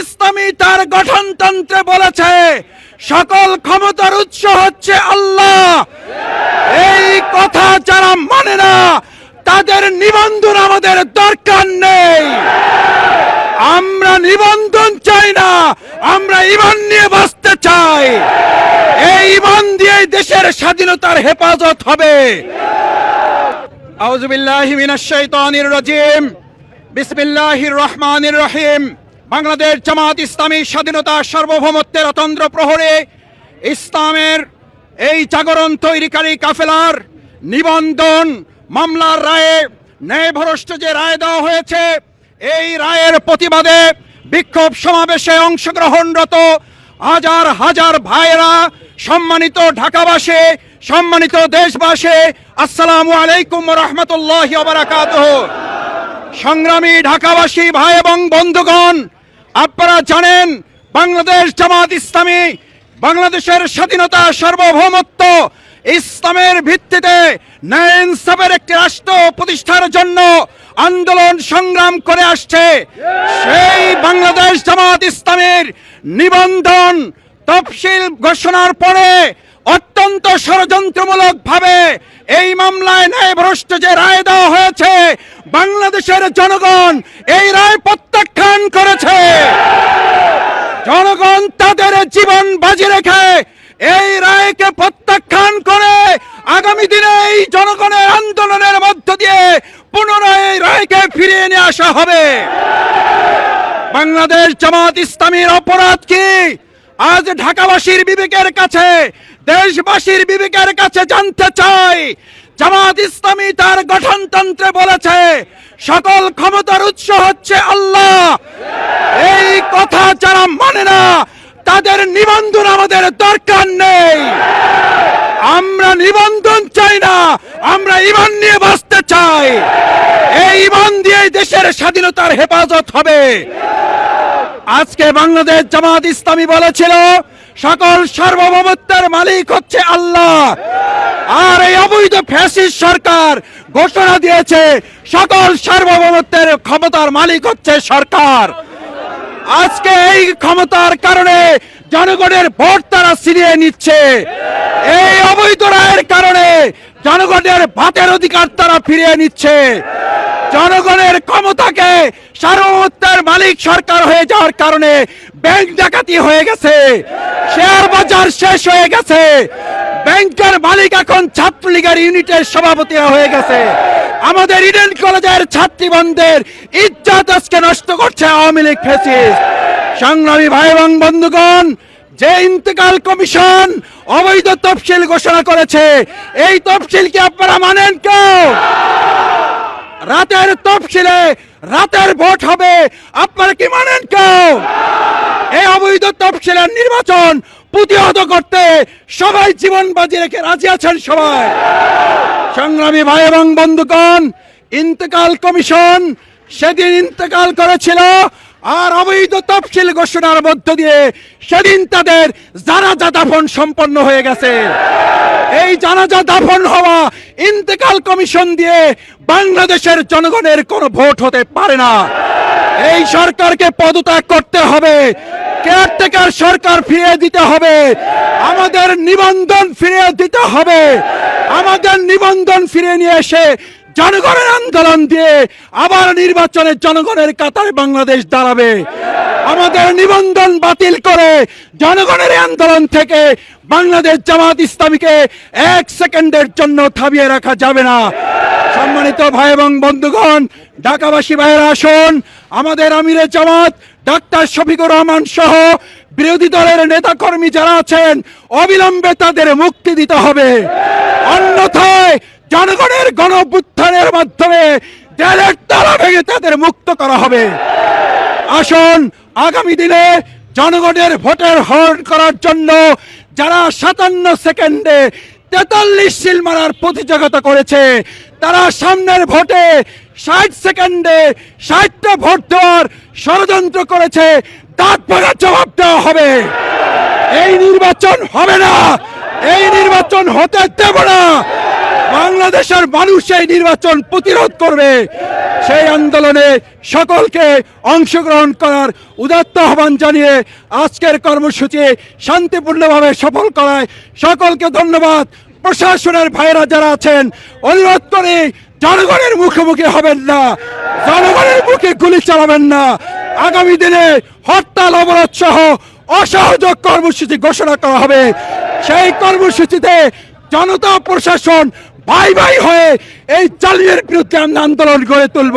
ইসলামী তার গঠনতন্ত্রে বলেছে, সকল ক্ষমতার উৎস হচ্ছে আল্লাহ। এই কথা যারা মানে না, তাদের নিবন্ধন আমাদের দরকার নেই। আমরা নিবন্ধন চাই না, আমরা ইমান নিয়ে বাঁচতে চাই। এই ইমান দিয়ে দেশের স্বাধীনতার হেফাজত হবে। আউজুবিল্লাহি মিনাশ শাইতানির রাজিম। বিসমিল্লাহির রহমানির রহিম। বাংলাদেশ জামাত ইসলামী স্বাধীনতা সার্বভৌমত্বের অতন্ত্র প্রহরে ইসলামের এই জাগরণ তৈরিকারী কাফেলার নিবন্ধন মামলার রায়ে ন্যায়ভ্রষ্ট যে রায় দেওয়া হয়েছে, এই রায়ের প্রতিবাদে বিক্ষোভ সমাবেশে অংশগ্রহণরত হাজার হাজার ভাইরা সম্মানিত ঢাকাবাসে, সম্মানিত দেশবাসে, আসসালামু আলাইকুম রহমতুল্লাহ সংগ্রামী ঢাকাবাসী ভাই এবং বন্ধুগণ আপনারা জানেন, বাংলাদেশ জামাত ইসলামী বাংলাদেশের স্বাধীনতা সার্বভৌমত্ব ইসলামের ভিত্তিতে ন্যায় ইনসাফের একটি রাষ্ট্র প্রতিষ্ঠার জন্য আন্দোলন সংগ্রাম করে আসছে। সেই বাংলাদেশ জামাত ইসলামের নিবন্ধন তফসিল ঘোষণার পরে অত্যন্ত ষড়যন্ত্রমূলক ভাবে এই মামলায় ন্যায় ভ্রষ্ট যে রায় দেওয়া হয়েছে বাংলাদেশের জনগণ এই রায় প্রত্যাখ্যান করেছে। জনগণ তাদের জীবন বাজি রেখে এই রায়কে প্রত্যাখ্যান করে আগামী দিনে এই জনগণের আন্দোলনের মধ্য দিয়ে পুনরায় এই রায়কে ফিরিয়ে নিয়ে আসা হবে। বাংলাদেশ জামাত ইসলামীর অপরাধ কি? আজ ঢাকাবাসীর বিবেকের কাছে, দেশবাসীর বিবেকের কাছে জানতে চাই জামাত ইসলামী তার গঠনতন্ত্রে বলেছে, সকল ক্ষমতার উৎস হচ্ছে আল্লাহ। এই কথা যারা মানে না, তাদের নিবন্ধন আমাদের দরকার নেই। আমরা নিবন্ধন চাই না, আমরা ইমান নিয়ে বাঁচতে চাই। এই ইমান দিয়ে দেশের স্বাধীনতার হেফাজত হবে। আজকে বাংলাদেশ জামাত ইসলামী বলেছিল, সকল সার্বভৌমত্বের মালিক হচ্ছে আল্লাহ। আর এই অবৈধ ফ্যাসিস্ট সরকার ঘোষণা দিয়েছে, সকল সার্বভৌমত্বের ক্ষমতার মালিক হচ্ছে সরকার। আজকে এই ক্ষমতার কারণে জনগণের ভোট তারা ছিনিয়ে নিচ্ছে। এই অবৈধ রায়ের কারণে জনগণের ভাতের অধিকার তারা ফিরিয়ে নিচ্ছে। জনগণের ক্ষমতাকে সার্বভৌমত্বের মালিক সরকার হয়ে যাওয়ার কারণে ব্যাংক ডাকাতি হয়ে গেছে। শেয়ার বাজার শেষ হয়ে গেছে। ব্যাংকের মালিক এখন ছাত্রলীগের ইউনিটের সভাপতি হয়ে গেছে। আমাদের ইডেন কলেজের ছাত্রীবন্ধের ইজ্জত আজকে নষ্ট করছে আওয়ামী লীগ ফেসিস সংগ্রামী ভাই এবং বন্ধুগণ, যে ইন্তেকাল কমিশন অবৈধ তফসিল ঘোষণা করেছে, এই তফসিল কি আপনারা মানেন কেউ? রাতের তফসিলে রাতের ভোট হবে। আপনারা কি মানেন কেউ? এই অবৈধ তফসিলের নির্বাচন প্রতিহত করতে সবাই জীবন বাজি রেখে রাজি আছেন সবাই। সংগ্রামী ভাই এবং বন্ধুগণ, ইন্তেকাল কমিশন সেদিন ইন্তেকাল করেছিল আর অবৈধ তফসিল ঘোষণার মধ্য দিয়ে সেদিন তাদের যারা দাফন সম্পন্ন হয়ে গেছে। এই জানাজা দাফন হওয়া ইন্তেকাল কমিশন দিয়ে বাংলাদেশের জনগণের কোনো ভোট হতে পারে না। এই সরকারকে পদত্যাগ করতে হবে। কেয়ারটেকার সরকার ফিরিয়ে দিতে হবে। আমাদের নিবন্ধন ফিরিয়ে দিতে হবে। আমাদের নিবন্ধন ফিরিয়ে নিয়ে এসে জনগণের আন্দোলন দিয়ে আবার নির্বাচনে জনগণের কাতারে বাংলাদেশ দাঁড়াবে। আমাদের নিবন্ধন বাতিল করে জনগণের আন্দোলন থেকে বাংলাদেশ জামাত ইসলামীকে এক সেকেন্ডের জন্য থামিয়ে রাখা যাবে না। সম্মানিত ভাই এবং বন্ধুগণ, ঢাকাবাসী ভাইয়েরা, আসুন। আমাদের আমিরে জামাত, ডাক্তার শফিকুর রহমান সহ বিরোধী দলের নেতা কর্মী যারা আছেন, অবিলম্বে তাদের মুক্তি দিতে হবে। অন্যথায় জনগণের গণ মাধ্যমে জেলের তালা ভেঙে তাদের মুক্ত করা হবে। আসুন, আগামী দিনে জনগণের ভোটের হরণ করার জন্য যারা সাতান্ন সেকেন্ডে তেতাল্লিশ সিল মারার প্রতিযোগিতা করেছে, তারা সামনের ভোটে ষাট সেকেন্ডে ষাটটা ভোট দেওয়ার ষড়যন্ত্র করেছে দাঁত জবাব দেওয়া হবে। এই নির্বাচন হবে না, এই নির্বাচন হতে দেব না। বাংলাদেশের মানুষ এই নির্বাচন প্রতিরোধ করবে, সেই আন্দোলনে সকলকে অংশগ্রহণ করার উদাত্ত আহ্বান জানিয়ে আজকের কর্মসূচি শান্তিপূর্ণভাবে সফল করায় সকলকে ধন্যবাদ। প্রশাসনের ভাইরা যারা আছেন, অনুরোধ করে জনগণের মুখোমুখি হবেন না, জনগণের মুখে গুলি চালাবেন না। আগামী দিনে হরতাল, অবরোধ সহ অসহযোগ কর্মসূচি ঘোষণা করা হবে। সেই কর্মসূচিতে জনতা, প্রশাসন ভাই ভাই হয়ে এই চালিয়ের বিরুদ্ধে আমরা আন্দোলন গড়ে তুলব।